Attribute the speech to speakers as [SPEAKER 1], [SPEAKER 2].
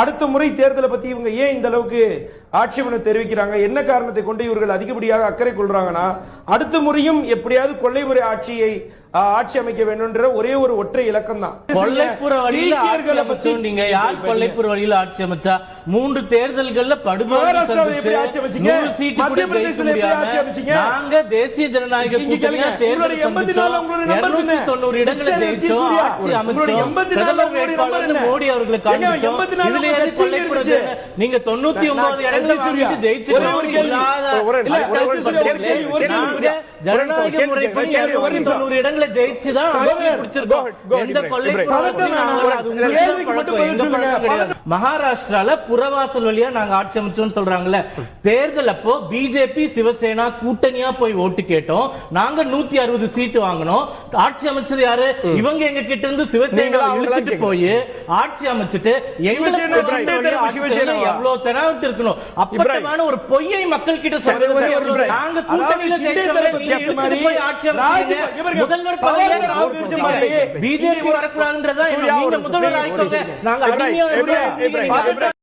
[SPEAKER 1] அடுத்த முறை தேர்தலை பத்தி இவங்க ஏன் இந்த அளவுக்கு ஆட்சேபனை தெரிவிக்கிறாங்க? என்ன காரணத்தை கொண்டு இவர்கள் அதிகப்படியாக அக்கறை கொள்றாங்கன்னா அடுத்த முறையும் எப்படியாவது கொள்ளை முறை ஆட்சியை ஆட்சி அமைக்க வேண்டும்ன்ற ஒரே ஒரு ஒற்றை இலக்கம் தான்.
[SPEAKER 2] கொள்ளைப்புற வழியில ஆட்சி அமைச்சோம். நீங்க யார் கொள்ளைப்புற வழியில ஆட்சி அமைச்சா? மூன்று தேர்தல்கள்ல
[SPEAKER 1] ஆட்சி
[SPEAKER 2] சந்திச்சு? நாங்க தேசிய ஜனநாயக கூட்டணியா தேர்தல்
[SPEAKER 1] 84 உங்களுடைய numbers என்ன?
[SPEAKER 2] சந்திச்சோம் தொண்ணூறு இடங்களை
[SPEAKER 1] கிறிஸ்டியன்
[SPEAKER 2] ஜெயிச்சோம்.
[SPEAKER 1] சூர்யா,
[SPEAKER 2] ஆட்சி
[SPEAKER 1] உங்களுடைய
[SPEAKER 2] அமைச்சோம்.
[SPEAKER 1] 84
[SPEAKER 2] பிரதமர்
[SPEAKER 1] உங்களுடைய
[SPEAKER 2] வேட்பாளர்
[SPEAKER 1] number என்ன?
[SPEAKER 2] மோடி அவர்களுக்கு
[SPEAKER 1] ஏங்க,
[SPEAKER 2] காண்பிச்சோம்.
[SPEAKER 1] 84
[SPEAKER 2] இதுல
[SPEAKER 1] உங்க
[SPEAKER 2] எது
[SPEAKER 1] கட்சி
[SPEAKER 2] நீங்க தொண்ணூத்தி ஒன்பது இடங்களை. நாங்க ஜனநாயக முறைப்படி. தொண்ணூறு இடங்களை ஜெயிச்சுதான். மகாராஷ்டிரால புறவாசல் வழியா நாங்க ஆட்சி அமைச்சோம்னு சொல்றாங்கல்ல. தேர்தல் அப்போ பிஜேபி சிவசேனா கூட்டணியா போய் ஓட்டு கேட்டோம். நாங்க நூத்தி அறுபது சீட்டு வாங்கினோம். ஆட்சி அமைச்சது யாரு? இவங்க எங்க கிட்ட இருந்து சிவசேனா இழுத்துட்டு? போய் ஆட்சி அமைச்சிட்டு எங்களை எவ்வளவு தெனாவட்டு இருக்கணும்? அப்பட்டமான ஒரு பொய்யை மக்கள் கிட்ட சொல்றது. நாங்க முதல்வர் பதவியை பிஜேபி வரக்கூடாதுன்றதா
[SPEAKER 3] சூர்யா
[SPEAKER 2] நீங்க முதல்வர். ஆயிக்கோங்க நாங்க
[SPEAKER 3] இப்ராஹிம்,